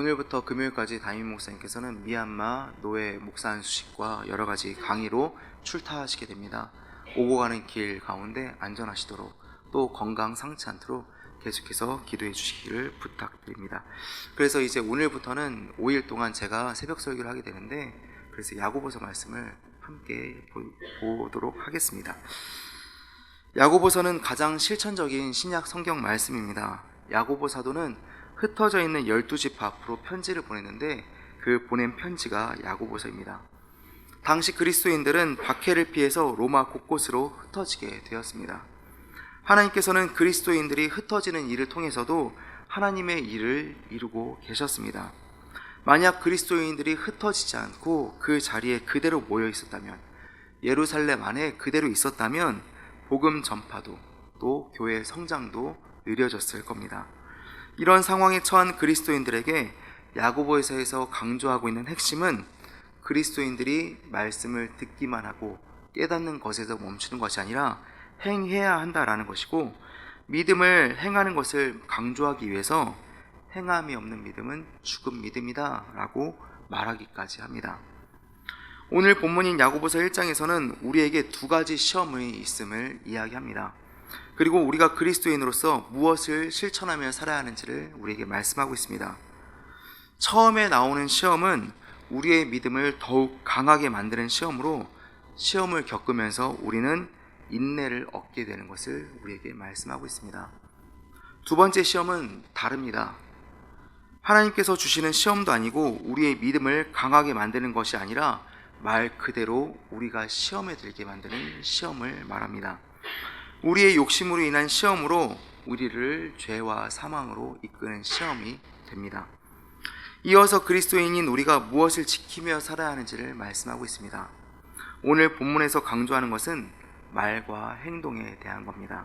오늘부터 금요일까지 담임 목사님께서는 미얀마 노예 목사 안수식과 여러 가지 강의로 출타하시게 됩니다. 오고 가는 길 가운데 안전하시도록 또 건강 상치 않도록 계속해서 기도해 주시기를 부탁드립니다. 그래서 이제 오늘부터는 5일 동안 제가 새벽 설교를 하게 되는데 그래서 야고보서 말씀을 함께 보- 보도록 하겠습니다. 야고보서는 가장 실천적인 신약 성경 말씀입니다. 야고보 사도는 흩어져 있는 열두 집 앞으로 편지를 보냈는데 그 보낸 편지가 야고보서입니다. 당시 그리스도인들은 박해를 피해서 로마 곳곳으로 흩어지게 되었습니다. 하나님께서는 그리스도인들이 흩어지는 일을 통해서도 하나님의 일을 이루고 계셨습니다. 만약 그리스도인들이 흩어지지 않고 그 자리에 그대로 모여 있었다면, 예루살렘 안에 그대로 있었다면, 복음 전파도 또 교회 성장도 느려졌을 겁니다. 이런 상황에 처한 그리스도인들에게 야고보에서에서 강조하고 있는 핵심은 그리스도인들이 말씀을 듣기만 하고 깨닫는 것에서 멈추는 것이 아니라 행해야 한다라는 것이고 믿음을 행하는 것을 강조하기 위해서 행함이 없는 믿음은 죽은 믿음이다라고 말하기까지 합니다. 오늘 본문인 야고보서 1장에서는 우리에게 두 가지 시험이 있음을 이야기합니다. 그리고 우리가 그리스도인으로서 무엇을 실천하며 살아야 하는지를 우리에게 말씀하고 있습니다. 처음에 나오는 시험은 우리의 믿음을 더욱 강하게 만드는 시험으로 시험을 겪으면서 우리는 인내를 얻게 되는 것을 우리에게 말씀하고 있습니다. 두 번째 시험은 다릅니다. 하나님께서 주시는 시험도 아니고 우리의 믿음을 강하게 만드는 것이 아니라 말 그대로 우리가 시험에 들게 만드는 시험을 말합니다. 우리의 욕심으로 인한 시험으로 우리를 죄와 사망으로 이끄는 시험이 됩니다. 이어서 그리스도인인 우리가 무엇을 지키며 살아야 하는지를 말씀하고 있습니다. 오늘 본문에서 강조하는 것은 말과 행동에 대한 겁니다.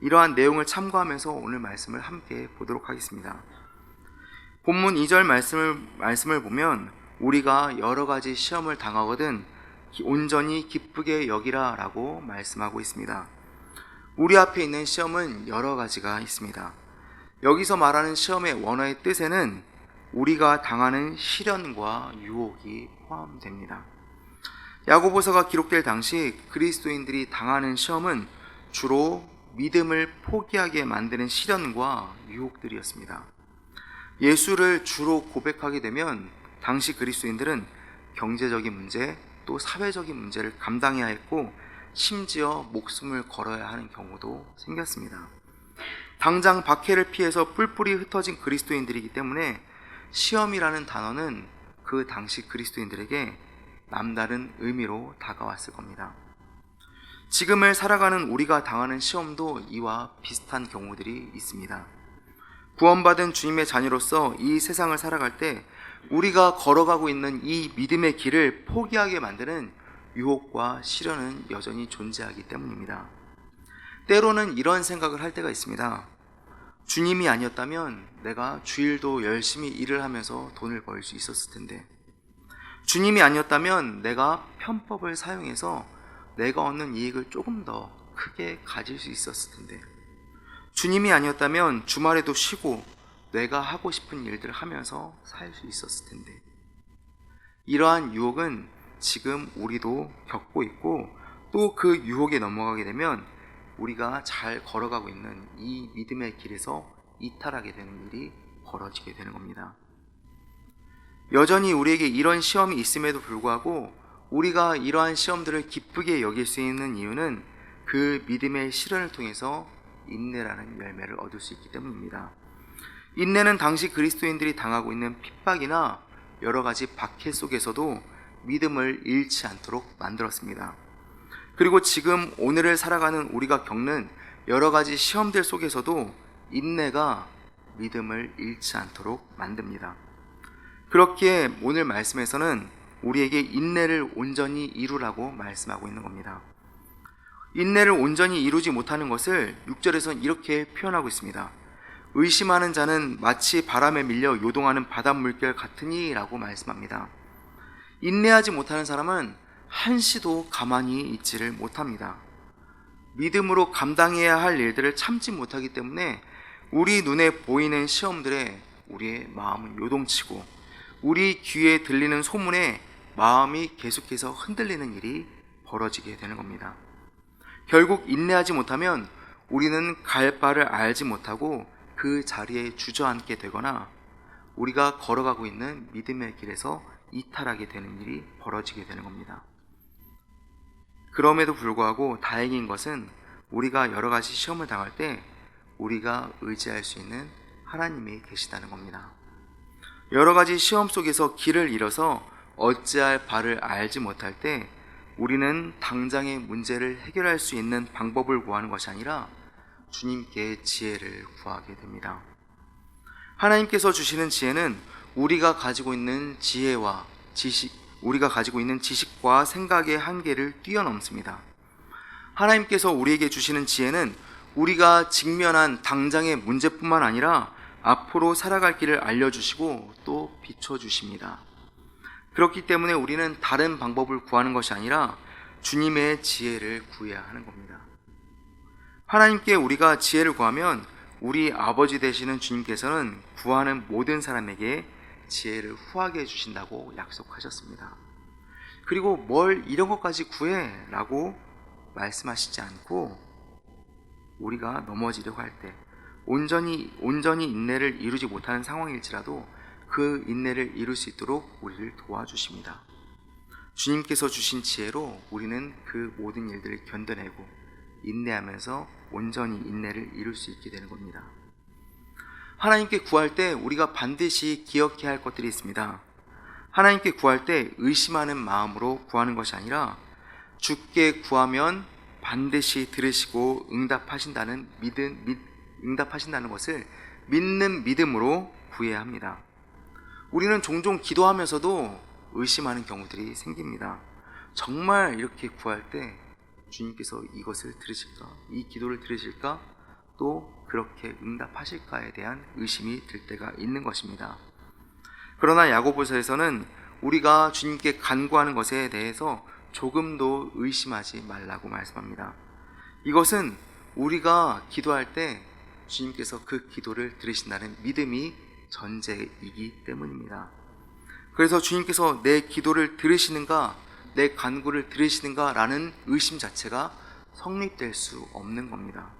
이러한 내용을 참고하면서 오늘 말씀을 함께 보도록 하겠습니다. 본문 2절 말씀을, 말씀을 보면 우리가 여러 가지 시험을 당하거든 온전히 기쁘게 여기라 라고 말씀하고 있습니다. 우리 앞에 있는 시험은 여러 가지가 있습니다. 여기서 말하는 시험의 원어의 뜻에는 우리가 당하는 시련과 유혹이 포함됩니다. 야고보서가 기록될 당시 그리스도인들이 당하는 시험은 주로 믿음을 포기하게 만드는 시련과 유혹들이었습니다. 예수를 주로 고백하게 되면 당시 그리스도인들은 경제적인 문제 또 사회적인 문제를 감당해야 했고 심지어 목숨을 걸어야 하는 경우도 생겼습니다. 당장 박해를 피해서 뿔뿔이 흩어진 그리스도인들이기 때문에 시험이라는 단어는 그 당시 그리스도인들에게 남다른 의미로 다가왔을 겁니다. 지금을 살아가는 우리가 당하는 시험도 이와 비슷한 경우들이 있습니다. 구원받은 주님의 자녀로서 이 세상을 살아갈 때 우리가 걸어가고 있는 이 믿음의 길을 포기하게 만드는 유혹과 시련은 여전히 존재하기 때문입니다. 때로는 이런 생각을 할 때가 있습니다. 주님이 아니었다면 내가 주일도 열심히 일을 하면서 돈을 벌 수 있었을 텐데. 주님이 아니었다면 내가 편법을 사용해서 내가 얻는 이익을 조금 더 크게 가질 수 있었을 텐데. 주님이 아니었다면 주말에도 쉬고 내가 하고 싶은 일들을 하면서 살 수 있었을 텐데. 이러한 유혹은 지금 우리도 겪고 있고 또 그 유혹에 넘어가게 되면 우리가 잘 걸어가고 있는 이 믿음의 길에서 이탈하게 되는 일이 벌어지게 되는 겁니다. 여전히 우리에게 이런 시험이 있음에도 불구하고 우리가 이러한 시험들을 기쁘게 여길 수 있는 이유는 그 믿음의 실현을 통해서 인내라는 열매를 얻을 수 있기 때문입니다. 인내는 당시 그리스도인들이 당하고 있는 핍박이나 여러 가지 박해 속에서도 믿음을 잃지 않도록 만들었습니다. 그리고 지금 오늘을 살아가는 우리가 겪는 여러 가지 시험들 속에서도 인내가 믿음을 잃지 않도록 만듭니다. 그렇기에 오늘 말씀에서는 우리에게 인내를 온전히 이루라고 말씀하고 있는 겁니다. 인내를 온전히 이루지 못하는 것을 6절에서는 이렇게 표현하고 있습니다. 의심하는 자는 마치 바람에 밀려 요동하는 바닷물결 같으니 라고 말씀합니다. 인내하지 못하는 사람은 한시도 가만히 있지를 못합니다. 믿음으로 감당해야 할 일들을 참지 못하기 때문에 우리 눈에 보이는 시험들에 우리의 마음은 요동치고 우리 귀에 들리는 소문에 마음이 계속해서 흔들리는 일이 벌어지게 되는 겁니다. 결국 인내하지 못하면 우리는 갈 바를 알지 못하고 그 자리에 주저앉게 되거나 우리가 걸어가고 있는 믿음의 길에서 이탈하게 되는 일이 벌어지게 되는 겁니다. 그럼에도 불구하고 다행인 것은 우리가 여러 가지 시험을 당할 때 우리가 의지할 수 있는 하나님이 계시다는 겁니다. 여러 가지 시험 속에서 길을 잃어서 어찌할 바를 알지 못할 때 우리는 당장의 문제를 해결할 수 있는 방법을 구하는 것이 아니라 주님께 지혜를 구하게 됩니다. 하나님께서 주시는 지혜는 우리가 가지고 있는 지혜와 지식, 우리가 가지고 있는 지식과 생각의 한계를 뛰어넘습니다. 하나님께서 우리에게 주시는 지혜는 우리가 직면한 당장의 문제뿐만 아니라 앞으로 살아갈 길을 알려주시고 또 비춰주십니다. 그렇기 때문에 우리는 다른 방법을 구하는 것이 아니라 주님의 지혜를 구해야 하는 겁니다. 하나님께 우리가 지혜를 구하면 우리 아버지 되시는 주님께서는 구하는 모든 사람에게 지혜를 후하게 해주신다고 약속하셨습니다. 그리고 뭘 이런 것까지 구해 라고 말씀하시지 않고 우리가 넘어지려고 할 때 온전히 온전히 인내를 이루지 못하는 상황일지라도 그 인내를 이룰 수 있도록 우리를 도와주십니다. 주님께서 주신 지혜로 우리는 그 모든 일들을 견뎌내고 인내하면서 온전히 인내를 이룰 수 있게 되는 겁니다. 하나님께 구할 때 우리가 반드시 기억해야 할 것들이 있습니다. 하나님께 구할 때 의심하는 마음으로 구하는 것이 아니라 주께 구하면 반드시 들으시고 응답하신다는 믿음, 믿, 응답하신다는 것을 믿는 믿음으로 구해야 합니다. 우리는 종종 기도하면서도 의심하는 경우들이 생깁니다. 정말 이렇게 구할 때 주님께서 이것을 들으실까? 이 기도를 들으실까? 또 그렇게 응답하실까에 대한 의심이 들 때가 있는 것입니다. 그러나 야고보서에서는 우리가 주님께 간구하는 것에 대해서 조금도 의심하지 말라고 말씀합니다. 이것은 우리가 기도할 때 주님께서 그 기도를 들으신다는 믿음이 전제이기 때문입니다. 그래서 주님께서 내 기도를 들으시는가, 내 간구를 들으시는가라는 의심 자체가 성립될 수 없는 겁니다.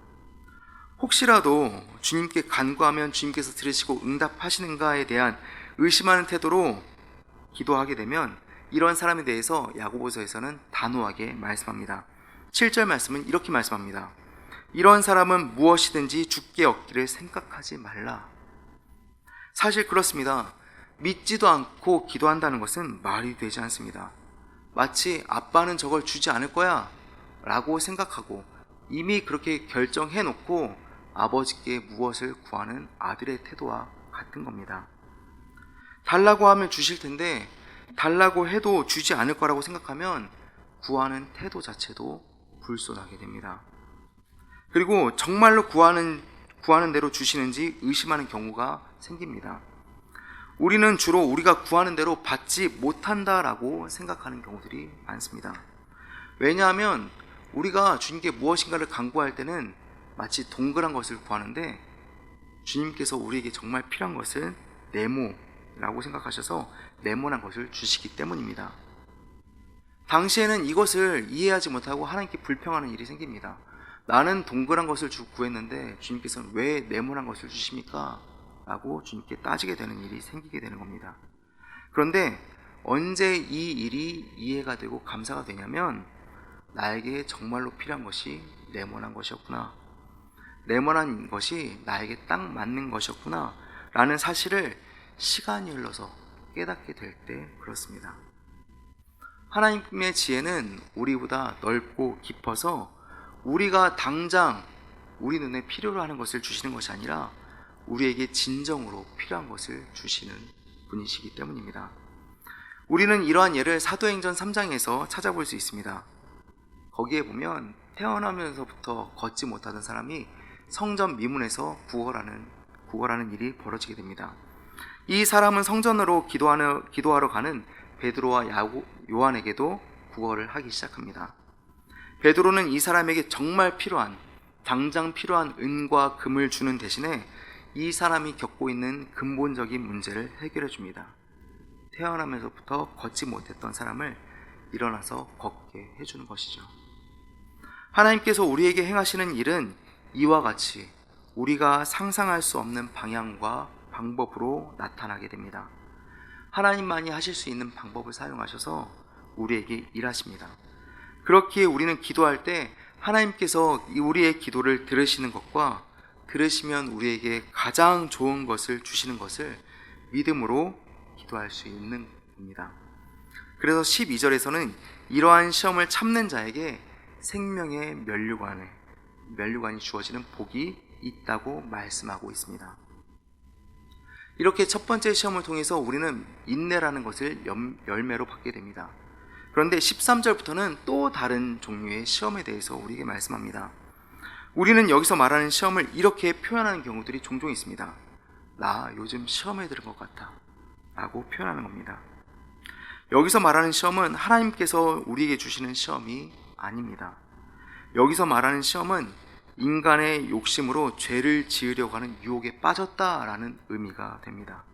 혹시라도 주님께 간구하면 주님께서 들으시고 응답하시는가에 대한 의심하는 태도로 기도하게 되면 이런 사람에 대해서 야고보서에서는 단호하게 말씀합니다. 7절 말씀은 이렇게 말씀합니다. 이런 사람은 무엇이든지 죽게 얻기를 생각하지 말라. 사실 그렇습니다. 믿지도 않고 기도한다는 것은 말이 되지 않습니다. 마치 아빠는 저걸 주지 않을 거야 라고 생각하고 이미 그렇게 결정해 놓고 아버지께 무엇을 구하는 아들의 태도와 같은 겁니다. 달라고 하면 주실 텐데 달라고 해도 주지 않을 거라고 생각하면 구하는 태도 자체도 불손하게 됩니다. 그리고 정말로 구하는 구하는 대로 주시는지 의심하는 경우가 생깁니다. 우리는 주로 우리가 구하는 대로 받지 못한다라고 생각하는 경우들이 많습니다. 왜냐하면 우리가 주님께 무엇인가를 간구할 때는 마치 동그란 것을 구하는데 주님께서 우리에게 정말 필요한 것은 네모라고 생각하셔서 네모난 것을 주시기 때문입니다. 당시에는 이것을 이해하지 못하고 하나님께 불평하는 일이 생깁니다. 나는 동그란 것을 주 구했는데 주님께서는 왜 네모난 것을 주십니까? 라고 주님께 따지게 되는 일이 생기게 되는 겁니다. 그런데 언제 이 일이 이해가 되고 감사가 되냐면 나에게 정말로 필요한 것이 네모난 것이었구나. 네모난 것이 나에게 딱 맞는 것이었구나. 라는 사실을 시간이 흘러서 깨닫게 될 때 그렇습니다. 하나님의 지혜는 우리보다 넓고 깊어서 우리가 당장 우리 눈에 필요로 하는 것을 주시는 것이 아니라 우리에게 진정으로 필요한 것을 주시는 분이시기 때문입니다. 우리는 이러한 예를 사도행전 3장에서 찾아볼 수 있습니다. 거기에 보면 태어나면서부터 걷지 못하던 사람이 성전 미문에서 구걸하는 구걸하는 일이 벌어지게 됩니다. 이 사람은 성전으로 기도하는 기도하러 가는 베드로와 야고, 요한에게도 구걸을 하기 시작합니다. 베드로는 이 사람에게 정말 필요한 당장 필요한 은과 금을 주는 대신에 이 사람이 겪고 있는 근본적인 문제를 해결해 줍니다. 태어나면서부터 걷지 못했던 사람을 일어나서 걷게 해주는 것이죠. 하나님께서 우리에게 행하시는 일은 이와 같이 우리가 상상할 수 없는 방향과 방법으로 나타나게 됩니다. 하나님만이 하실 수 있는 방법을 사용하셔서 우리에게 일하십니다. 그렇기에 우리는 기도할 때 하나님께서 이 우리의 기도를 들으시는 것과 들으시면 우리에게 가장 좋은 것을 주시는 것을 믿음으로 기도할 수 있는 겁니다. 그래서 12절에서는 이러한 시험을 참는 자에게 생명의 면류관을 면류관이 주어지는 복이 있다고 말씀하고 있습니다. 이렇게 첫 번째 시험을 통해서 우리는 인내라는 것을 염- 열매로 받게 됩니다. 그런데 13절부터는 또 다른 종류의 시험에 대해서 우리에게 말씀합니다. 우리는 여기서 말하는 시험을 이렇게 표현하는 경우들이 종종 있습니다. 나 요즘 시험에 들은 것 같아. 라고 표현하는 겁니다. 여기서 말하는 시험은 하나님께서 우리에게 주시는 시험이 아닙니다. 여기서 말하는 시험은 인간의 욕심으로 죄를 지으려고 하는 유혹에 빠졌다라는 의미가 됩니다.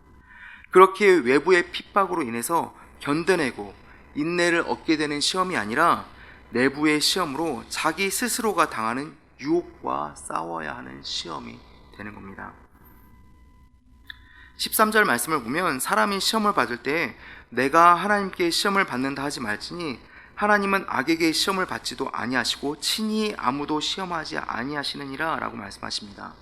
그렇게 외부의 핍박으로 인해서 견뎌내고 인내를 얻게 되는 시험이 아니라 내부의 시험으로 자기 스스로가 당하는 유혹과 싸워야 하는 시험이 되는 겁니다. 13절 말씀을 보면 사람이 시험을 받을 때 내가 하나님께 시험을 받는다 하지 말지니 하나님은 악에게 시험을 받지도 아니하시고 친히 아무도 시험하지 아니하시느니라라고 말씀하십니다.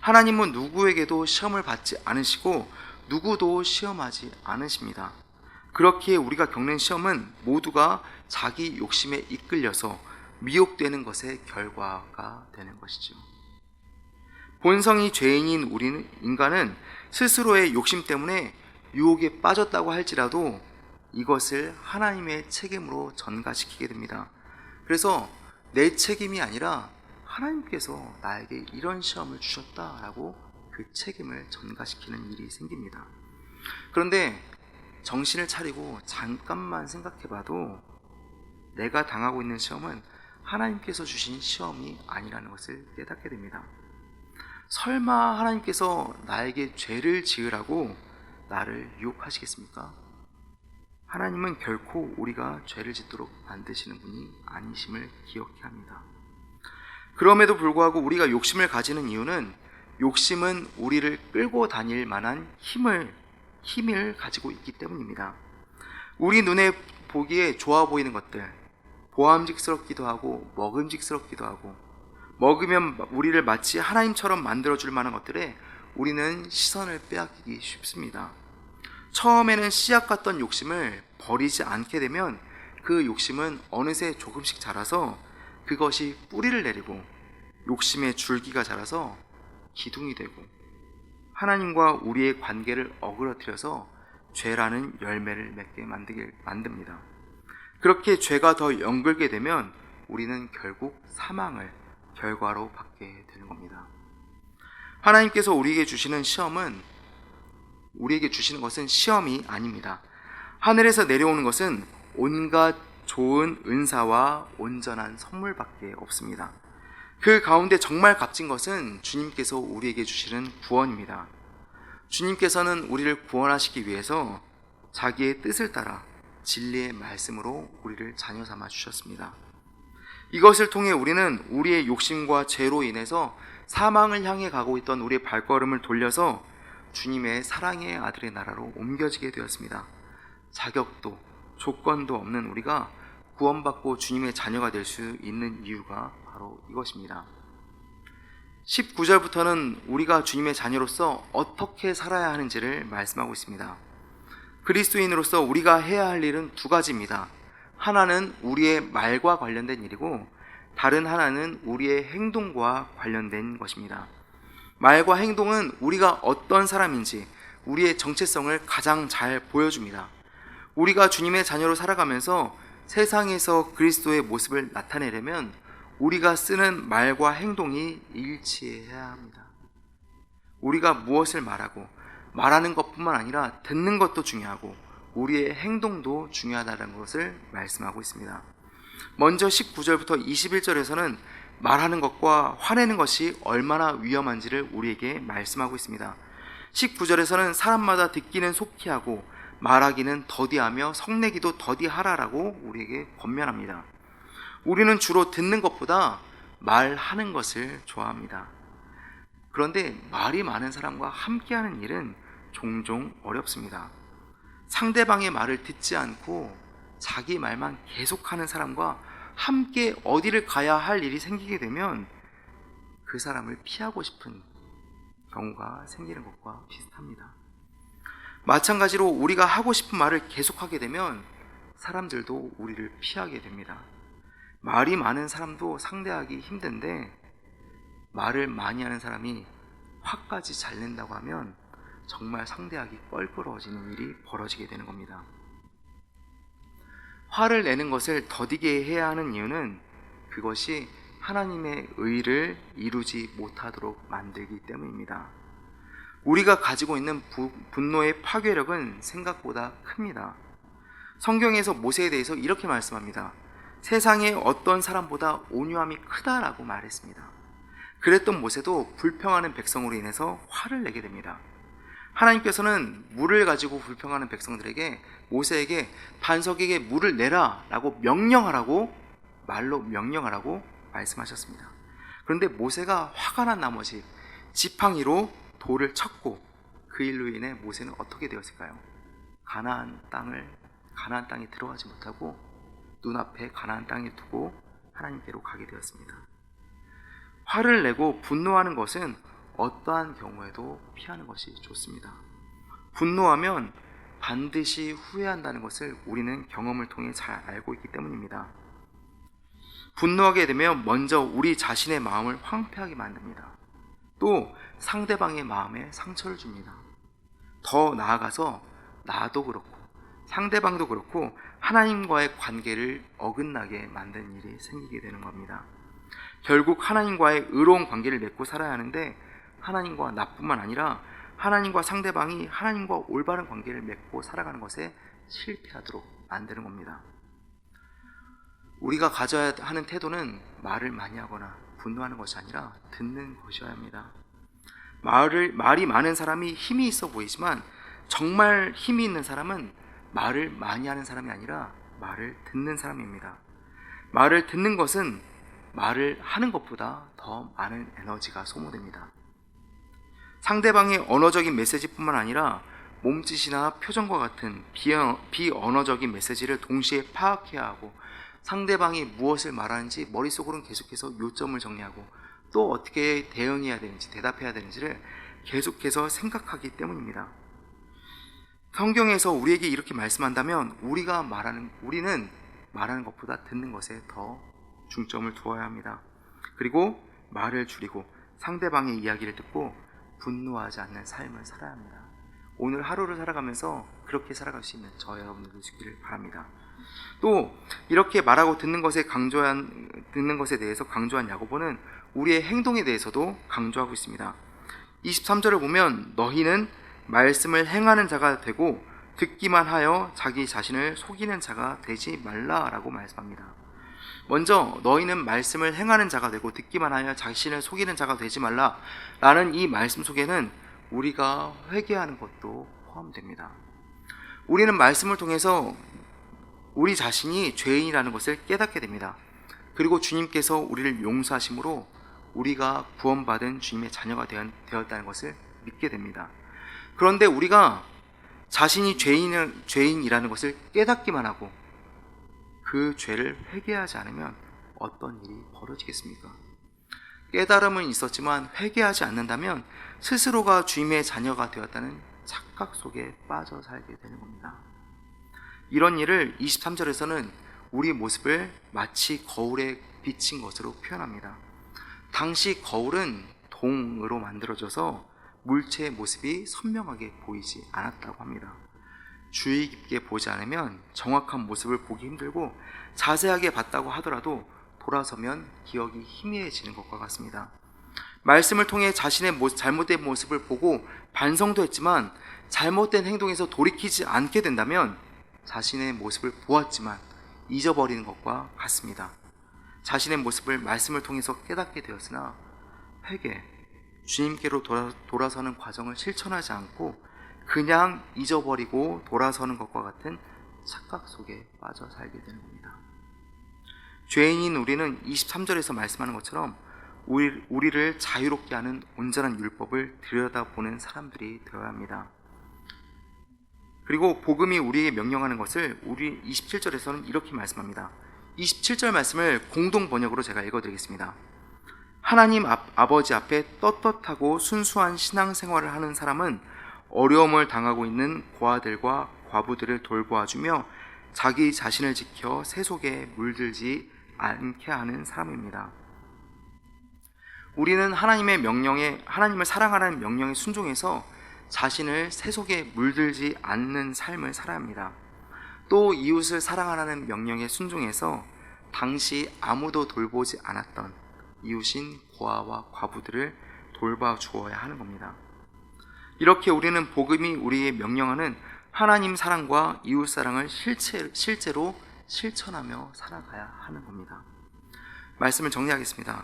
하나님은 누구에게도 시험을 받지 않으시고 누구도 시험하지 않으십니다. 그렇기에 우리가 겪는 시험은 모두가 자기 욕심에 이끌려서 미혹되는 것의 결과가 되는 것이죠. 본성이 죄인인 우리는 인간은 스스로의 욕심 때문에 유혹에 빠졌다고 할지라도 이것을 하나님의 책임으로 전가시키게 됩니다. 그래서 내 책임이 아니라 하나님께서 나에게 이런 시험을 주셨다라고 그 책임을 전가시키는 일이 생깁니다. 그런데 정신을 차리고 잠깐만 생각해 봐도 내가 당하고 있는 시험은 하나님께서 주신 시험이 아니라는 것을 깨닫게 됩니다. 설마 하나님께서 나에게 죄를 지으라고 나를 유혹하시겠습니까? 하나님은 결코 우리가 죄를 짓도록 만드시는 분이 아니심을 기억해야 합니다. 그럼에도 불구하고 우리가 욕심을 가지는 이유는 욕심은 우리를 끌고 다닐 만한 힘을 힘을 가지고 있기 때문입니다. 우리 눈에 보기에 좋아 보이는 것들, 보암직스럽기도 하고 먹음직스럽기도 하고 먹으면 우리를 마치 하나님처럼 만들어 줄 만한 것들에 우리는 시선을 빼앗기기 쉽습니다. 처음에는 씨앗 같던 욕심을 버리지 않게 되면 그 욕심은 어느새 조금씩 자라서 그것이 뿌리를 내리고 욕심의 줄기가 자라서 기둥이 되고 하나님과 우리의 관계를 어그러뜨려서 죄라는 열매를 맺게 만들게 만듭니다. 그렇게 죄가 더 연결게 되면 우리는 결국 사망을 결과로 받게 되는 겁니다. 하나님께서 우리에게 주시는 시험은 우리에게 주시는 것은 시험이 아닙니다. 하늘에서 내려오는 것은 온갖 좋은 은사와 온전한 선물밖에 없습니다. 그 가운데 정말 값진 것은 주님께서 우리에게 주시는 구원입니다. 주님께서는 우리를 구원하시기 위해서 자기의 뜻을 따라 진리의 말씀으로 우리를 자녀 삼아 주셨습니다. 이것을 통해 우리는 우리의 욕심과 죄로 인해서 사망을 향해 가고 있던 우리의 발걸음을 돌려서 주님의 사랑의 아들의 나라로 옮겨지게 되었습니다. 자격도 조건도 없는 우리가 구원받고 주님의 자녀가 될 수 있는 이유가 바로 이것입니다. 19절부터는 우리가 주님의 자녀로서 어떻게 살아야 하는지를 말씀하고 있습니다. 그리스도인으로서 우리가 해야 할 일은 두 가지입니다. 하나는 우리의 말과 관련된 일이고 다른 하나는 우리의 행동과 관련된 것입니다. 말과 행동은 우리가 어떤 사람인지 우리의 정체성을 가장 잘 보여줍니다. 우리가 주님의 자녀로 살아가면서 세상에서 그리스도의 모습을 나타내려면 우리가 쓰는 말과 행동이 일치해야 합니다. 우리가 무엇을 말하고 말하는 것뿐만 아니라 듣는 것도 중요하고 우리의 행동도 중요하다는 것을 말씀하고 있습니다. 먼저 19절부터 21절에서는 말하는 것과 화내는 것이 얼마나 위험한지를 우리에게 말씀하고 있습니다. 19절에서는 사람마다 듣기는 속히 하고 말하기는 더디하며 성내기도 더디하라라고 우리에게 권면합니다. 우리는 주로 듣는 것보다 말하는 것을 좋아합니다. 그런데 말이 많은 사람과 함께하는 일은 종종 어렵습니다. 상대방의 말을 듣지 않고 자기 말만 계속하는 사람과 함께 어디를 가야 할 일이 생기게 되면 그 사람을 피하고 싶은 경우가 생기는 것과 비슷합니다. 마찬가지로 우리가 하고 싶은 말을 계속하게 되면 사람들도 우리를 피하게 됩니다. 말이 많은 사람도 상대하기 힘든데 말을 많이 하는 사람이 화까지 잘 낸다고 하면 정말 상대하기 껄끄러워지는 일이 벌어지게 되는 겁니다. 화를 내는 것을 더디게 해야 하는 이유는 그것이 하나님의 의를 이루지 못하도록 만들기 때문입니다. 우리가 가지고 있는 부- 분노의 파괴력은 생각보다 큽니다. 성경에서 모세에 대해서 이렇게 말씀합니다. 세상에 어떤 사람보다 온유함이 크다라고 말했습니다. 그랬던 모세도 불평하는 백성으로 인해서 화를 내게 됩니다. 하나님께서는 물을 가지고 불평하는 백성들에게 모세에게 반석에게 물을 내라라고 명령하라고 말로 명령하라고 말씀하셨습니다. 그런데 모세가 화가 난 나머지 지팡이로 돌을 쳤고 그 일로 인해 모세는 어떻게 되었을까요? 가나안 땅을 가나안 땅에 들어가지 못하고 눈앞에 가나안 땅에 두고 하나님께로 가게 되었습니다. 화를 내고 분노하는 것은 어떠한 경우에도 피하는 것이 좋습니다. 분노하면 반드시 후회한다는 것을 우리는 경험을 통해 잘 알고 있기 때문입니다. 분노하게 되면 먼저 우리 자신의 마음을 황폐하게 만듭니다. 또 상대방의 마음에 상처를 줍니다. 더 나아가서 나도 그렇고 상대방도 그렇고 하나님과의 관계를 어긋나게 만드는 일이 생기게 되는 겁니다. 결국 하나님과의 의로운 관계를 맺고 살아야 하는데 하나님과 나뿐만 아니라 하나님과 상대방이 하나님과 올바른 관계를 맺고 살아가는 것에 실패하도록 만드는 겁니다. 우리가 가져야 하는 태도는 말을 많이 하거나 분노하는 것이 아니라 듣는 것이어야 합니다. 말을 말이 많은 사람이 힘이 있어 보이지만 정말 힘이 있는 사람은 말을 많이 하는 사람이 아니라 말을 듣는 사람입니다. 말을 듣는 것은 말을 하는 것보다 더 많은 에너지가 소모됩니다. 상대방의 언어적인 메시지뿐만 아니라 몸짓이나 표정과 같은 비언- 비언어적인 메시지를 동시에 파악해야 하고 상대방이 무엇을 말하는지 머릿속으로는 계속해서 요점을 정리하고 또 어떻게 대응해야 되는지 대답해야 되는지를 계속해서 생각하기 때문입니다. 성경에서 우리에게 이렇게 말씀한다면 우리가 말하는 우리는 말하는 것보다 듣는 것에 더 중점을 두어야 합니다. 그리고 말을 줄이고 상대방의 이야기를 듣고 분노하지 않는 삶을 살아야 합니다. 오늘 하루를 살아가면서 그렇게 살아갈 수 있는 저 여러분들 되시기를 바랍니다. 또 이렇게 말하고 듣는 것에 강조한 듣는 것에 대해서 강조한 야고보는 우리의 행동에 대해서도 강조하고 있습니다. 23절을 보면 너희는 말씀을 행하는 자가 되고 듣기만 하여 자기 자신을 속이는 자가 되지 말라라고 말씀합니다. 먼저 너희는 말씀을 행하는 자가 되고 듣기만 하여 자신을 속이는 자가 되지 말라 라는 이 말씀 속에는 우리가 회개하는 것도 포함됩니다. 우리는 말씀을 통해서 우리 자신이 죄인이라는 것을 깨닫게 됩니다. 그리고 주님께서 우리를 용서하심으로 우리가 구원받은 주님의 자녀가 되었- 되었다는 것을 믿게 됩니다. 그런데 우리가 자신이 죄인, 죄인이라는 것을 깨닫기만 하고 그 죄를 회개하지 않으면 어떤 일이 벌어지겠습니까? 깨달음은 있었지만 회개하지 않는다면 스스로가 주님의 자녀가 되었다는 착각 속에 빠져 살게 되는 겁니다. 이런 일을 23절에서는 우리 모습을 마치 거울에 비친 것으로 표현합니다. 당시 거울은 동으로 만들어져서 물체의 모습이 선명하게 보이지 않았다고 합니다. 주의 깊게 보지 않으면 정확한 모습을 보기 힘들고 자세하게 봤다고 하더라도 돌아서면 기억이 희미해지는 것과 같습니다. 말씀을 통해 자신의 모- 잘못된 모습을 보고 반성도 했지만 잘못된 행동에서 돌이키지 않게 된다면 자신의 모습을 보았지만 잊어버리는 것과 같습니다. 자신의 모습을 말씀을 통해서 깨닫게 되었으나 회개, 주님께로 돌아, 돌아서는 과정을 실천하지 않고 그냥 잊어버리고 돌아서는 것과 같은 착각 속에 빠져 살게 되는 겁니다. 죄인인 우리는 23절에서 말씀하는 것처럼 우리, 우리를 자유롭게 하는 온전한 율법을 들여다보는 사람들이 되어야 합니다. 그리고 복음이 우리에게 명령하는 것을 우리 27절에서는 이렇게 말씀합니다. 27절 말씀을 공동 번역으로 제가 읽어드리겠습니다. 하나님 앞, 아버지 앞에 떳떳하고 순수한 신앙생활을 하는 사람은 어려움을 당하고 있는 고아들과 과부들을 돌보아주며 자기 자신을 지켜 세속에 물들지 않게 하는 사람입니다. 우리는 하나님의 명령에 하나님을 사랑하라는 명령에 순종해서 자신을 세속에 물들지 않는 삶을 살아야 합니다. 또 이웃을 사랑하라는 명령에 순종해서 당시 아무도 돌보지 않았던 이웃인 고아와 과부들을 돌봐 주어야 하는 겁니다. 이렇게 우리는 복음이 우리의 명령하는 하나님 사랑과 이웃 사랑을 실체, 실제로 실천하며 살아가야 하는 겁니다. 말씀을 정리하겠습니다.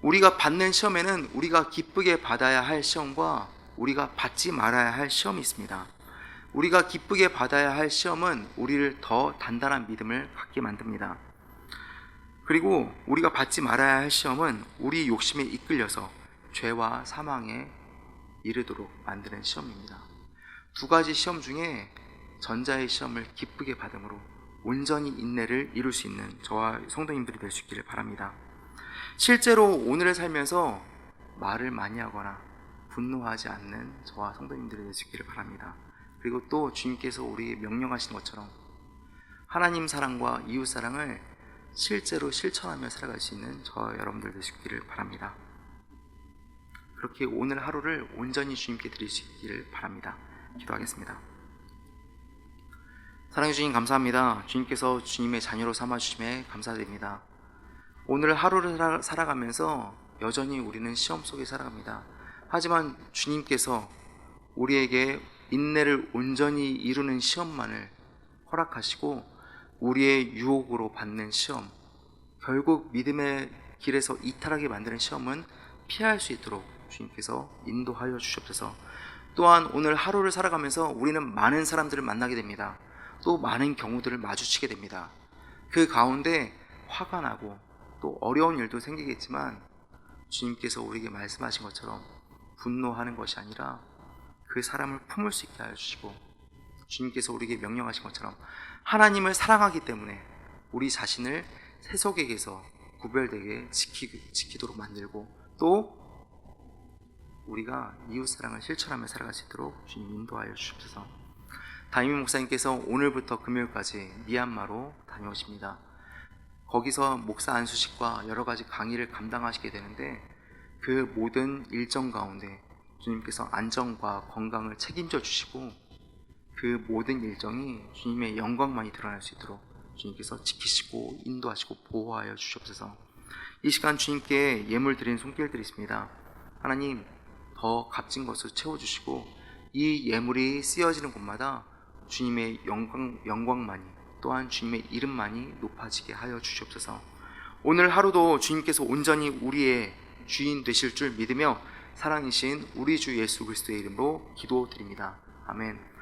우리가 받는 시험에는 우리가 기쁘게 받아야 할 시험과 우리가 받지 말아야 할 시험이 있습니다. 우리가 기쁘게 받아야 할 시험은 우리를 더 단단한 믿음을 갖게 만듭니다. 그리고 우리가 받지 말아야 할 시험은 우리 욕심에 이끌려서 죄와 사망에 이르도록 만드는 시험입니다. 두 가지 시험 중에 전자의 시험을 기쁘게 받음으로 온전히 인내를 이룰 수 있는 저와 성도님들이 될 수 있기를 바랍니다. 실제로 오늘을 살면서 말을 많이 하거나 분노하지 않는 저와 성도님들이 될 수 있기를 바랍니다. 그리고 또 주님께서 우리 명령하신 것처럼 하나님 사랑과 이웃 사랑을 실제로 실천하며 살아갈 수 있는 저와 여러분들 있기를 바랍니다. 그렇게 오늘 하루를 온전히 주님께 드릴 수 있기를 바랍니다. 기도하겠습니다. 사랑해 주님 감사합니다. 주님께서 주님의 자녀로 삼아 주심에 감사드립니다. 오늘 하루를 살아- 살아가면서 여전히 우리는 시험 속에 살아갑니다. 하지만 주님께서 우리에게 인내를 온전히 이루는 시험만을 허락하시고 우리의 유혹으로 받는 시험, 결국 믿음의 길에서 이탈하게 만드는 시험은 피할 수 있도록 주님께서 인도하여 주시옵소서. 또한 오늘 하루를 살아가면서 우리는 많은 사람들을 만나게 됩니다. 또 많은 경우들을 마주치게 됩니다. 그 가운데 화가 나고 또 어려운 일도 생기겠지만 주님께서 우리에게 말씀하신 것처럼 분노하는 것이 아니라 그 사람을 품을 수 있게 하여 주시고 주님께서 우리에게 명령하신 것처럼 하나님을 사랑하기 때문에 우리 자신을 세속에게서 구별되게 지키, 지키도록 만들고 또 우리가 이웃 사랑을 실천하며 살아갈 수 있도록 주님 인도하여 주옵소서. 담임 목사님께서 오늘부터 금요일까지 미얀마로 다녀오십니다. 거기서 목사 안수식과 여러 가지 강의를 감당하시게 되는데 그 모든 일정 가운데 주님께서 안전과 건강을 책임져 주시고 그 모든 일정이 주님의 영광만이 드러날 수 있도록 주님께서 지키시고 인도하시고 보호하여 주시옵소서. 이 시간 주님께 예물 드리는 손길들이 있습니다. 하나님 더 값진 것을 채워 주시고 이 예물이 쓰여지는 곳마다 주님의 영광 영광만이 또한 주님의 이름만이 높아지게 하여 주시옵소서. 오늘 하루도 주님께서 온전히 우리의 주인 되실 줄 믿으며 사랑이신 우리 주 예수 그리스도의 이름으로 기도드립니다. 아멘.